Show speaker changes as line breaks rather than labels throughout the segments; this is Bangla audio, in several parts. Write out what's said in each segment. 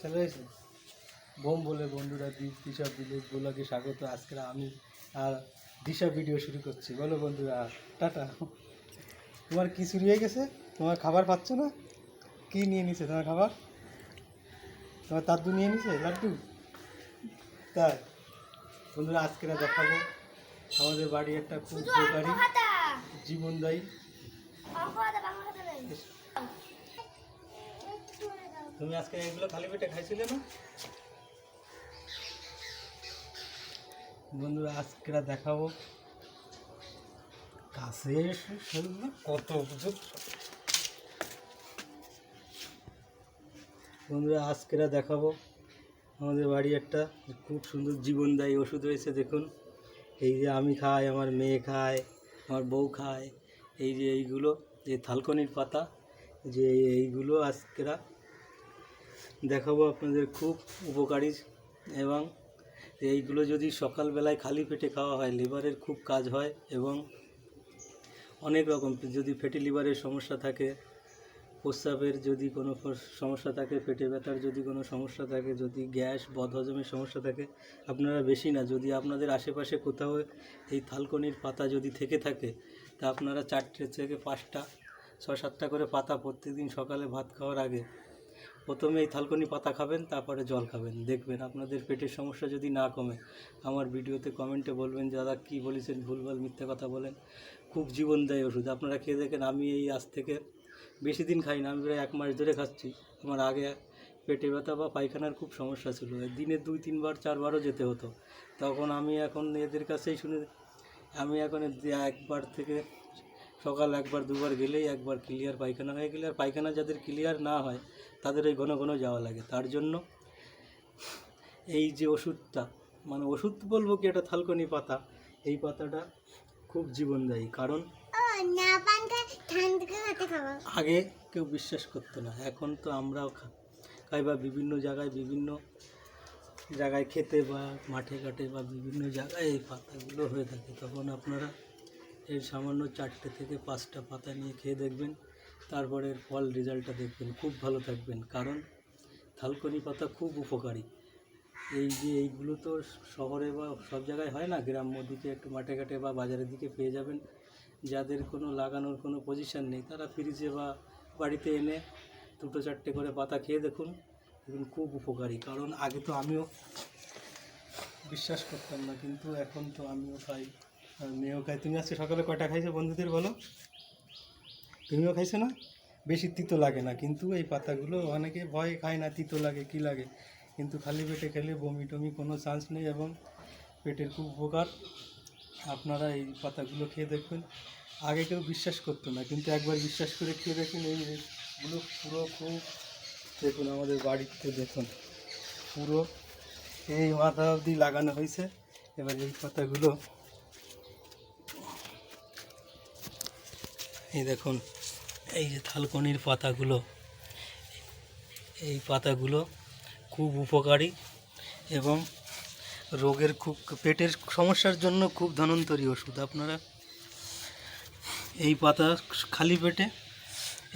চলে গেছে? বোম বলে বন্ধুরা দিশা ভিলেজ ব্লগে স্বাগত। আজকে আমি আর দিশা ভিডিও শুরু করছি। বলো বন্ধুরা টাটা। তোমার কি চুরি হয়ে গেছে? তোমার খাবার পাচ্ছ না? কি নিয়ে নিছে তোমার খাবার? তোমার দাদু নিয়ে নিছে? লাড্ডু? তাই। বন্ধুরা আজকে না দেখাবো। আমাদের বাড়ি একটা খুব উপকারী জীবনদায়ী। তুমি আজকে এগুলো খালি পেটে খাইছিলে না? বন্ধুরা, আজকে দেখাবো কাছে কত কিছু বন্ধুরা, আজকে দেখাবো আমাদের বাড়ি একটা খুব সুন্দর জীবনদায়ী ওষুধ রয়েছে, দেখুন। এই যে আমি খাই, আমার মেয়ে খায়, আমার বউ খায়, এই যে এইগুলো যে থালকনির পাতা, যে এইগুলো আজকেরা দেখাবো আপনাদের খুব উপকারী এবং এইগুলো যদি সকালবেলায় খালি পেটে খাওয়া হয়, লিভারের খুব কাজ হয় এবং অনেক রকম যদি ফ্যাটি লিভারের সমস্যা থাকে, প্রস্রাবের যদি কোনো সমস্যা থাকে পেটে ব্যথার যদি কোনো সমস্যা থাকে, যদি গ্যাস, বদহজমের সমস্যা থাকে, আপনারা বেশি না। যদি আপনাদের আশেপাশে কোথাও এই থালকনির পাতা যদি থেকে থাকে, তা আপনারা চারটে থেকে পাঁচটা ছ সাতটা করে পাতা প্রত্যেকদিন সকালে ভাত খাওয়ার আগে প্রথমে এই থালকনি পাতা খাবেন, তারপরে জল খাবেন। দেখবেন আপনাদের পেটের সমস্যা যদি না কমে, আমার ভিডিওতে কমেন্টে বলবেন দাদা কী বলেছেন? ভুলভাল মিথ্যা কথা বলেন। খুব জীবনদায়ী ওষুধ। আপনারা খেয়ে দেখেন, আমি এই আজ থেকে বেশি দিন খাই না, আমি প্রায় এক মাস ধরে খাচ্ছি। আমার আগে পেটে ব্যথা বা পায়খানার খুব সমস্যা ছিল। দিনে দুই, তিনবার, চারবারও যেতে হতো। তখন আমি এখন এদের কাছেই শুনে, আমি এখন একবার থেকে সকাল একবার, দুবার গেলেই একবার ক্লিয়ার পায়খানা হয়ে গেলে, আর পায়খানা যাদের ক্লিয়ার না হয় তাদের ওই ঘন ঘন যাওয়া লাগে। তার জন্য এই যে ওষুধটা মানে ওষুধ বলব কি এটা থালকনি পাতা এই পাতাটা খুব জীবনদায়ী। কারণ আগে কেউ বিশ্বাস করতো না এখন তো আমরাও খাই বা বিভিন্ন জায়গায় বিভিন্ন জায়গায় খেতে বা মাঠে ঘাটে বা বিভিন্ন জায়গায় এই পাতাগুলো হয়ে থাকে। তখন আপনারা এর সামান্য চারটে থেকে পাঁচটা পাতা নিয়ে খেয়ে দেখবেন তারপরে ফল রেজাল্টটা দেখবেন, খুব ভালো থাকবেন। কারণ থালকনি পাতা খুব উপকারী। এই যে এইগুলো তো শহরে বা সব জায়গায় হয় না, গ্রাম্য দিকে একটু মাঠে ঘাটে বা বাজারের দিকে পেয়ে যাবেন। যাদের কোনো লাগানোর কোনো পজিশন নেই, তারা ফ্রিজে বা বাড়িতে এনে দুটো চারটে করে পাতা খেয়ে দেখুন দেখুন খুব উপকারী। কারণ আগে তো আমিও বিশ্বাস করতাম না, কিন্তু এখন তো আমিও খাই। মেয়েও খাই তুমি আজকে সকালে কয়টা খাইছো বন্ধুদের বলো? তুমিও খাইছো না? বেশি তিতো লাগে না, কিন্তু এই পাতাগুলো অনেকে ভয় খায় না, তিতো লাগে, কি লাগে? কিন্তু খালি পেটে খেলে বমি টমি কোনো চান্স নেই এবং পেটের খুব উপকার। আপনারা এই পাতাগুলো খেয়ে দেখবেন আগে কেউ বিশ্বাস করতো না, কিন্তু একবার বিশ্বাস করে খেয়ে দেখুন এইগুলো পুরো খুব দেখুন, আমাদের বাড়িতে দেখুন, পুরো এই মাথা অবধি লাগানো হয়েছে। এবার এই পাতাগুলো এই দেখুন এই যে থালকনির পাতাগুলো, এই পাতাগুলো খুব উপকারী এবং রোগের খুব, পেটের সমস্যার জন্য খুব ধনন্তরী ওষুধ। আপনারা এই পাতা খালি পেটে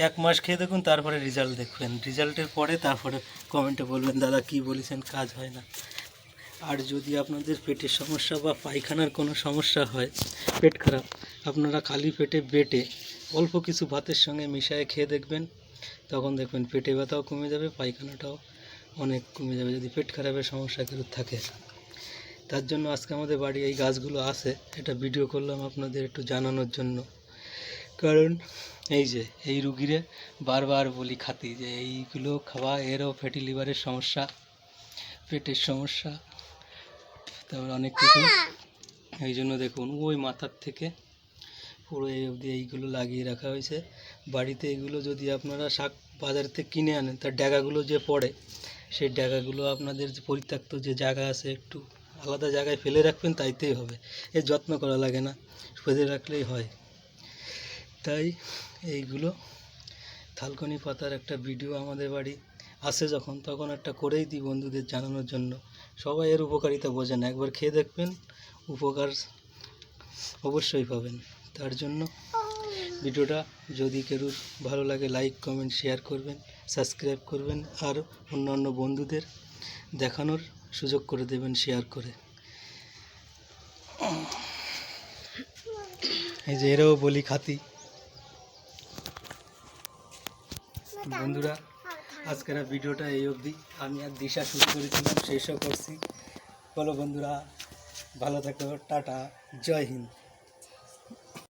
এক মাস খেয়ে দেখুন, তারপরে রেজাল্ট দেখবেন। রেজাল্টের পরে তারপরে কমেন্টে বলবেন, দাদা, কি বলেছেন? কাজ হয় না। আর যদি আপনাদের পেটের সমস্যা বা পায়খানার কোনো সমস্যা হয়, পেট খারাপ, আপনারা খালি পেটে বেটে অল্প কিছু ভাতের সঙ্গে মিশিয়ে খেয়ে দেখবেন তখন দেখবেন পেটে ব্যথাও কমে যাবে পায়খানাটাও অনেক কমে যাবে। যদি পেট খারাপের সমস্যা কেউ থাকে তার জন্য আজকে আমাদের বাড়ি এই গাছগুলো আছে এটা ভিডিও করলাম আপনাদের একটু জানানোর জন্য। কারণ এই যে এই রুগীরে বারবার বলি খাতি যে এইগুলো খাওয়া এরও ফ্যাটি লিভারের সমস্যা পেটের সমস্যা তারপর অনেক কিছু। এই জন্য দেখুন ওই মাথার থেকে পুরো এই অবধি এইগুলো লাগিয়ে রাখা হয়েছে। বাড়িতে এগুলো যদি আপনারা শাক বাজার থেকে কিনে আনেন, তার ড্যাগাগুলো যে পড়ে, সেই ড্যাগাগুলো আপনাদের যে পরিত্যক্ত যে জায়গা আছে, একটু আলাদা জায়গায় ফেলে রাখবেন, তাইতেই হবে। এর যত্ন করা লাগে না, ফেলে রাখলেই হয়। তাই এইগুলো থালকনি পাতার একটা ভিডিও আমাদের বাড়ি আসে যখন, তখন একটা করেই দিই বন্ধুদের জানানোর জন্য। সবাই এর উপকারিতা বোঝে না একবার খেয়ে দেখবেন, উপকার অবশ্যই পাবেন। তার জন্য। ভিডিওটা যদি কেউ ভালো লাগে লাইক কমেন্ট শেয়ার করবেন সাবস্ক্রাইব করবেন, আর অন্যান্য বন্ধুদের দেখানোর সুযোগ করে দেবেন শেয়ার করে। এই যে এরাও বলি খাতি। বন্ধুরা, আজকের ভিডিওটা এই অবধি। আমি আর দিশা শুরু করেছিলাম, শেষও করছি। বলো বন্ধুরা, ভালো থাকো, টাটা, জয় হিন্দ।